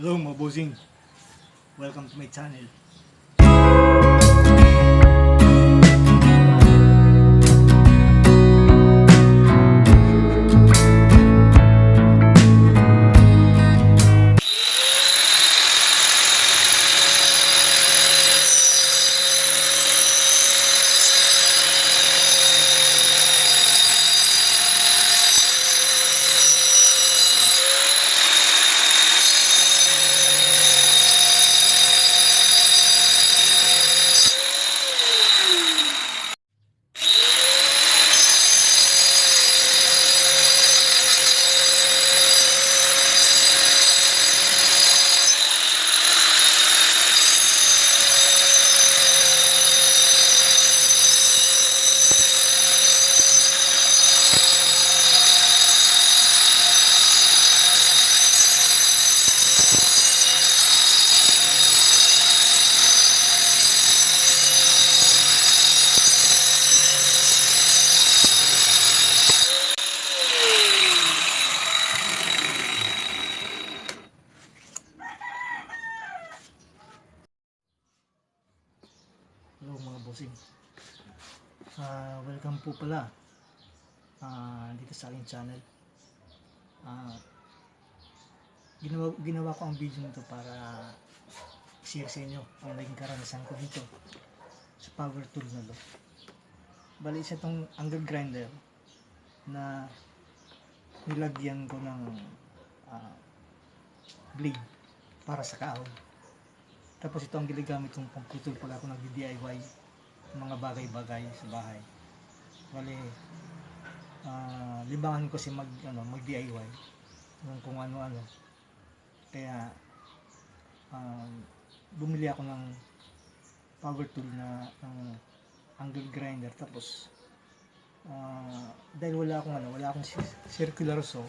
Hello mga bossing. Welcome to my channel. Hello mga bossing. Ah, welcome po pala ah, dito sa aking channel. Ah, ginawa, ginawa ko ang video nito para share sa inyo ang naging karanasan ko dito sa power tool na to. Bali isa tong angle grinder na nilagyan ko ng ah, blade para sa kahoy. Tapos ito ang ginagamit kong pangputol pag ako nag-DIY mga bagay-bagay sa bahay. Bali, ah libangan ko si mag, ano, mag-DIY ng kung ano-ano. Kaya, um, bumili ako ng power tool na ng angle grinder. Tapos, ah, dahil wala akong ano, wala akong cir- circular saw,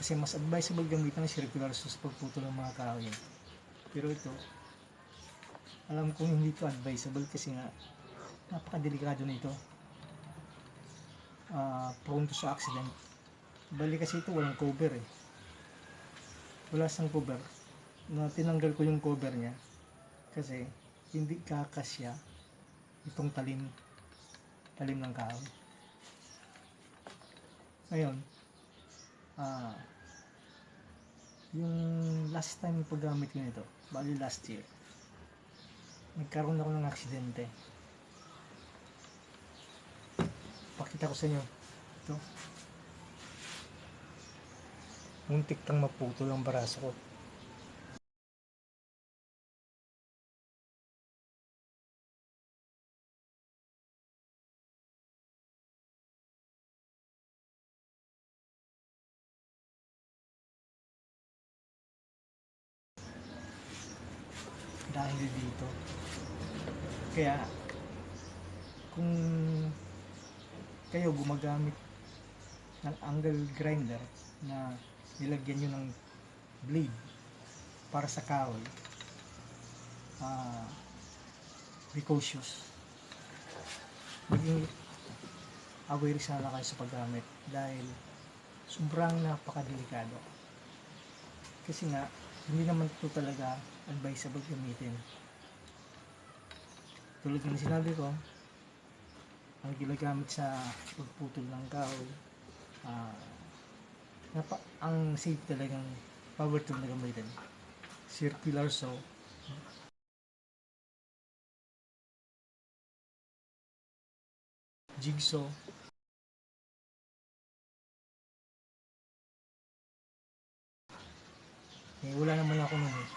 kasi mas advisable gamitin ng circular saw sa pagputol ng mga kahoy. Pero ito, alam kong hindi to advisable kasi nga napakadelikado nito. Ah, prone to sa accident. Bali kasi ito walang cover eh. Wala siyang cover. Na tinanggal ko yung cover niya kasi hindi kakasya itong talim talim ng kahoy. Ngayon, ah, yung last time paggamit ko nito, bali last year, nagkaroon ako ng aksidente. Pakita ko sa inyo. Ito. Muntik tang maputol ang baraso ko. Dahil dito. Kaya, kung kayo gumagamit ng angle grinder na nilagyan nyo ng blade para sa kahoy, ah, be cautious. Maging aware sana kayo sa paggamit dahil sobrang napakadelikado. Kasi nga, hindi naman ito talaga advisable gamitin. Tulad ng sinabi ko, ang ginagamit sa pagputol ng kahoy, ah, napa, ang safe talagang power tool na gamitin. Circular saw. Jigsaw. Eh, wala naman ako nun eh.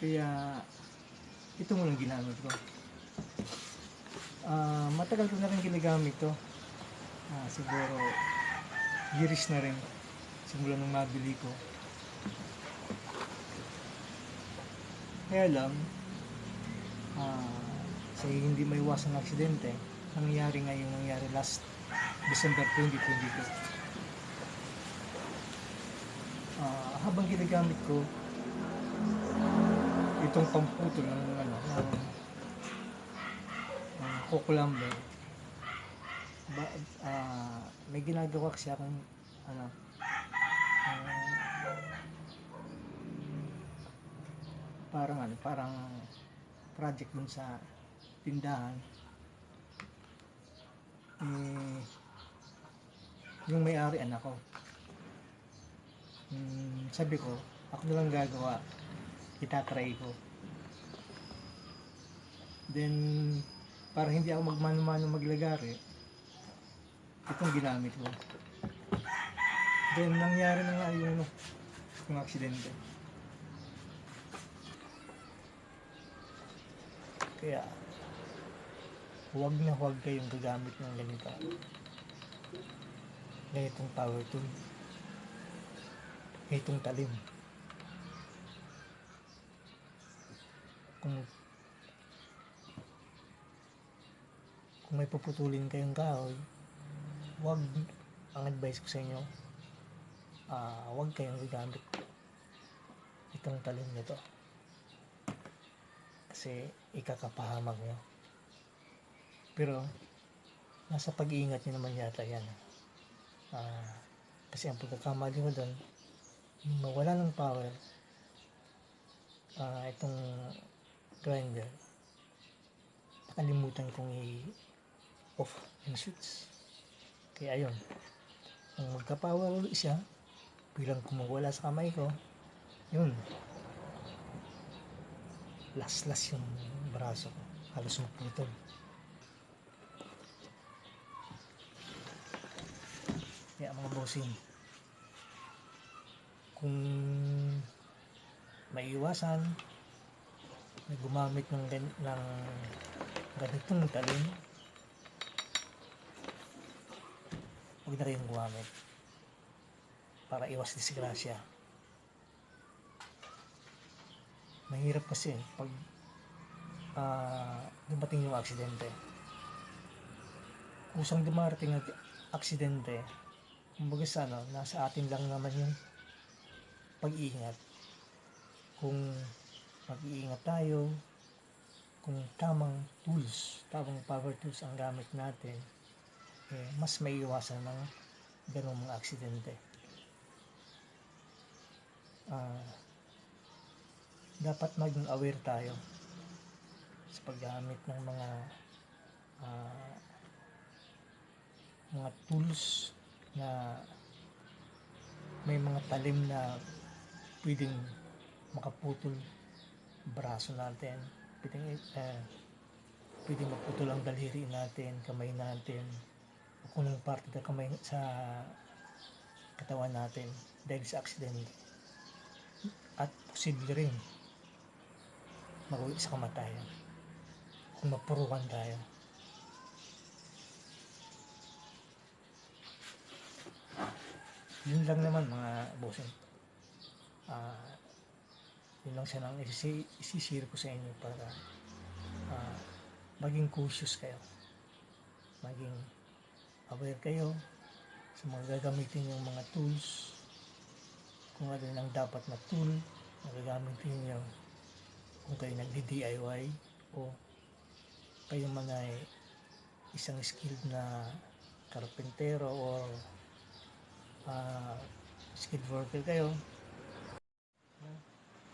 Kaya, ito muna ginamit ko. Ah, matagal ko na rin ginagamit to. Ah, siguro, years na rin. Simula nung mabili ko. Kaya lang, ah, sa hindi may iwasan aksidente, nangyari nga yung nangyari last December 2022 ah, habang ginagamit ko itong pamputo ng ano ng, ng kukulamber ba, ah, may ginagawa kasi akong ano Ah, parang ano, parang project dun sa tindahan. Eh, yung may-ari anak ko. Hmm, sabi ko, ako na lang gagawa. Itatry ko. Then, para hindi ako magmano-mano maglagari, itong ginamit ko. Then, nangyari na nga yung, ano, yung aksidente. Kaya, huwag na huwag kayong gagamit ng ganito. Ganitong power tool. Ganitong talim. Kung kung may puputulin kayong kahoy, wag ang advice ko sa inyo, ah wag kayong gagamit itong talim nito. Kasi ikakapahamak nyo. Pero, nasa pag-iingat nyo naman yata yan. Ah, kasi ang pagkakamali ko doon, mawala ng power, ah itong grinder, nakalimutan kong i-off yung switch. Kaya ayun, nung magka-power ulit siya, bilang kumawala sa kamay ko, yun, las-las yung braso ko. Halos maputol. Kaya mga bossing, kung maiiwasan na gumamit ng, ng ganitong talim, huwag na kayong gumamit para iwas disgrasya. Mahirap kasi pag ah, dumating yung aksidente. Kusang dumarating ang aksidente, kumbaga sa ano, nasa atin lang naman yung pag-iingat. Kung mag-iingat tayo, kung tamang tools, tamang power tools ang gamit natin, eh, mas may iwasan ng ganong mga aksidente. Ah, dapat maging aware tayo sa paggamit ng mga ah, mga tools na may mga talim na pwedeng makaputol braso natin. Pwedeng eh, pwedeng maputol ang daliri natin kamay natin o kung anong parte ng kamay sa katawan natin dahil sa aksidente at posible rin mag sa kamatayan kung mapurukan tayo. Yun lang naman mga bossing ah yun lang siya nang isi- isishare ko sa inyo para ah, maging cautious kayo. Maging aware kayo sa mga gagamitin yung mga tools. Kung ano ang dapat na tool na gagamitin nyo kung kayo nagdi-DIY o kayo man ay isang skilled na karpentero or ah, skilled worker kayo